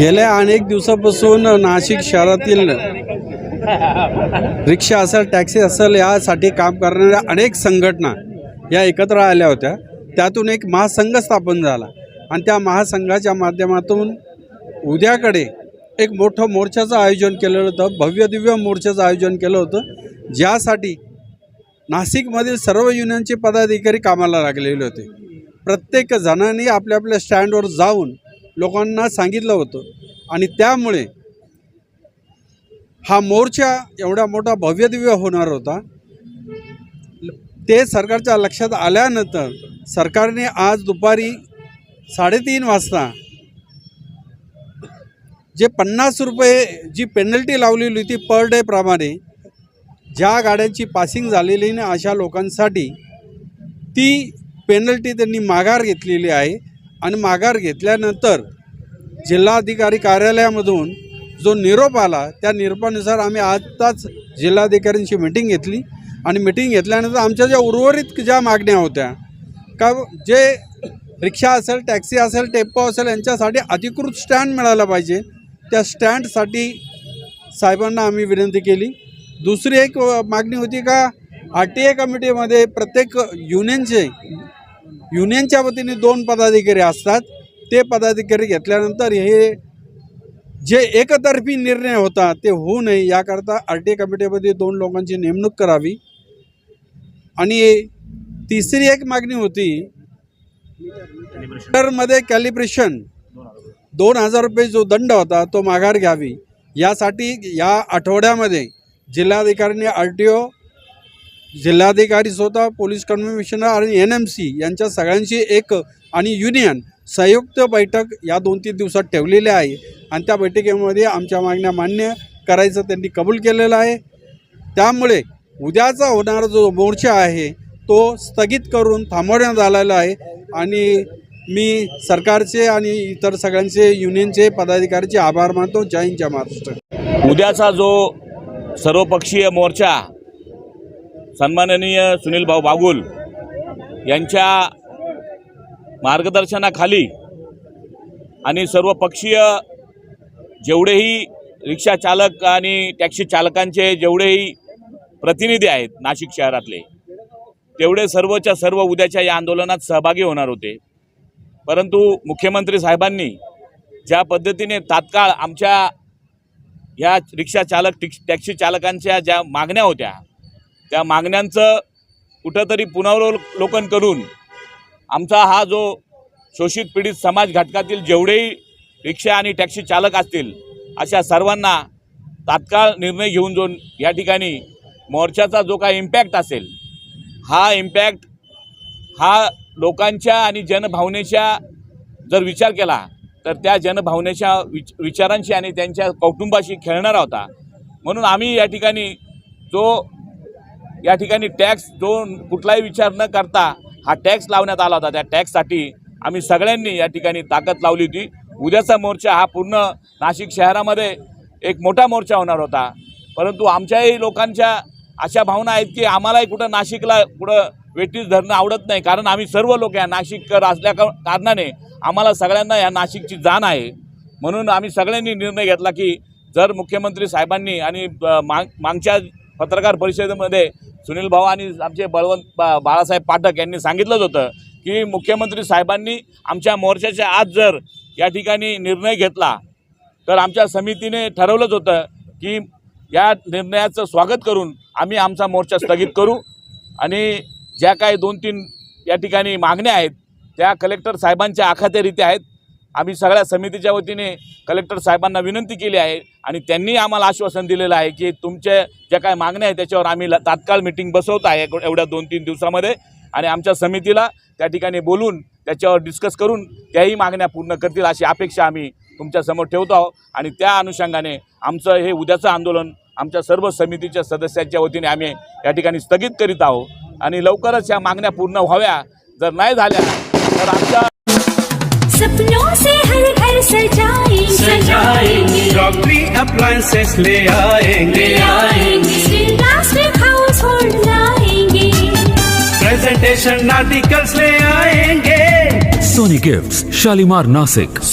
गेल्या अनेक दिवसापासून नाशिक शहरातील रिक्षा असेल टॅक्सी असेल यासाठी काम करणाऱ्या अनेक संघटना या एकत्र आल्या होत्या. त्यातून एक महासंघ स्थापन झाला आणि त्या महासंघाच्या माध्यमातून उद्याकडे एक मोठं मोर्चाचं आयोजन केलेलं होतं भव्य दिव्य मोर्चाचं आयोजन केलं होतं. ज्यासाठी नाशिकमधील सर्व युनियनचे पदाधिकारी कामाला लागलेले होते. प्रत्येक जणांनी आपल्या आपल्या स्टँडवर जाऊन लोकांना सांगितलं होतं. आणि त्यामुळे हा मोर्चा एवढा मोठा भव्यदिव्य होणार होता. ते सरकारच्या लक्षात आल्यानंतर सरकारने आज दुपारी साडेतीन वाजता जे पन्नास रुपये जी पेनल्टी लावलेली होती पर डे प्रमाणे ज्या गाड्यांची पासिंग झालेली ना अशा लोकांसाठी ती पेनल्टी त्यांनी माघार घेतलेली आहे. आणि माघार घेतल्यानंतर जिल्हाधिकारी कार्यालयामधून जो निरोप आला त्या निरोपानुसार आम्ही आत्ताच जिल्हाधिकाऱ्यांची मिटिंग घेतली. आणि मिटिंग घेतल्यानंतर आमच्या ज्या उर्वरित ज्या मागण्या होत्या का जे रिक्षा असेल टॅक्सी असेल टेम्पो असेल यांच्यासाठी अधिकृत स्टँड मिळाला पाहिजे. त्या स्टँडसाठी साहेबांना आम्ही विनंती केली. दुसरी एक मागणी होती का आर टी ए कमिटीमध्ये प्रत्येक युनियनचे युनियनच्या वतीने दोन पदाधिकारी असतात. ते पदाधिकारी घेतल्यानंतर हे जे एकतर्फी निर्णय होता ते होऊ नये याकरता आर टी ए कमिटीमध्ये दोन लोकांची नेमणूक करावी. आणि तिसरी एक मागणी होती मध्ये कॅलिब्रेशन. दोन हजार रुपये जो दंड होता तो माघार घ्यावी. यासाठी या आठवड्यामध्ये जिल्हाधिकाऱ्यांनी आर टी ओ जिल्हाधिकारी स्वतः पोलीस कमिशनर आणि एन एम सी यांच्या सगळ्यांची एक आणि युनियन संयुक्त बैठक या दोन तीन दिवसात ठेवलेली आहे. आणि त्या बैठकीमध्ये आमच्या मागण्या मान्य करायचं त्यांनी कबूल केलेलं आहे. त्यामुळे उद्याचा होणारा जो मोर्चा आहे तो स्थगित करून थांबवण्यात आलेला आहे. आणि मी सरकारचे आणि इतर सगळ्यांचे युनियनचे पदाधिकाऱ्यांचे आभार मानतो. जय हिंद जय महाराष्ट्र. उद्याचा जो सर्वपक्षीय मोर्चा सन्माननीय सुनील भाऊ बागुल यांच्या मार्गदर्शनाखाली आणि सर्व पक्षीय जेवढेही रिक्षा चालक आणि टॅक्सी चालकांचे जेवढेही प्रतिनिधी आहेत नाशिक शहरातले तेवढे सर्वच्या सर्व उद्याच्या या आंदोलनात सहभागी होणार होते. परंतु मुख्यमंत्री साहेबांनी ज्या पद्धतीने तात्काळ आमच्या ह्या रिक्षा चालक टिक्स टॅक्सी चालकांच्या ज्या मागण्या होत्या त्या मागण्यांचं कुठंतरी पुनरावलोकन करून आमचा हा जो शोषित पीडित समाज घटकातील जेवढेही रिक्षा आणि टॅक्सी चालक असतील अशा सर्वांना तात्काळ निर्णय घेऊन जो या ठिकाणी मोर्चाचा जो काही इम्पॅक्ट असेल हा इम्पॅक्ट हा लोकांच्या आणि जनभावनेच्या जर विचार केला तर त्या जनभावनेच्या विच विचारांशी आणि त्यांच्या कौटुंबाशी खेळणारा होता. म्हणून आम्ही या ठिकाणी जो या ठिकाणी टॅक्स जो कुठलाही विचार न करता हा टॅक्स लावण्यात आला होता. त्या टॅक्ससाठी आम्ही सगळ्यांनी या ठिकाणी ताकद लावली होती. उद्याचा मोर्चा हा पूर्ण नाशिक शहरामध्ये एक मोठा मोर्चा होणार होता. परंतु आमच्याही लोकांच्या अशा भावना आहेत की आम्हालाही कुठं नाशिकला कुठं वेटीस धरणं आवडत नाही. कारण आम्ही सर्व लोक या नाशिककर असल्या कारणाने आम्हाला सगळ्यांना या नाशिकची जाण आहे. म्हणून आम्ही सगळ्यांनी निर्णय घेतला की जर मुख्यमंत्री साहेबांनी आणि माग मागच्या पत्रकार परिषदेमध्ये सुनील भाऊ आणि आमचे बळवंत बा बाळासाहेब पाठक यांनी सांगितलंच होतं की मुख्यमंत्री साहेबांनी आमच्या मोर्चाच्या आज जर या ठिकाणी निर्णय घेतला तर आमच्या समितीने ठरवलंच होतं की या निर्णयाचं स्वागत करून आम्ही आमचा मोर्चा स्थगित करू. आणि ज्या काही दोन तीन या ठिकाणी मागण्या आहेत त्या कलेक्टर साहेबांच्या आखात्यारीत्या आहेत. आम्ही सगळ्या समितीच्या वतीने कलेक्टर साहेबांना विनंती केली आहे आणि त्यांनी आम्हाला आश्वासन दिलेलं आहे की तुमच्या ज्या काय मागण्या आहेत त्याच्यावर आम्ही तात्काळ मिटिंग बसवत आहे एवढ्या दोन तीन दिवसामध्ये. आणि आमच्या समितीला त्या ठिकाणी बोलून त्याच्यावर डिस्कस करून त्याही मागण्या पूर्ण करतील अशी अपेक्षा आम्ही तुमच्यासमोर ठेवतो आहोत. आणि त्या अनुषंगाने आमचं हे उद्याचं आंदोलन आमच्या सर्व समितीच्या सदस्यांच्या वतीने आम्ही या ठिकाणी स्थगित करीत आहोत. आणि लवकरच या मागण्या पूर्ण व्हाव्या. जर नाही झाल्या तर आमच्या सपनों से हर घर सजाएंगे। सजाएंगे। रॉकरी अप्लायंसेस ले आएंगे। आएंगे। हाउस होल्ड लाएंगे। प्रेजेंटेशन आर्टिकल्स ले आएंगे। Sony Gifts, Shalimar Nasik.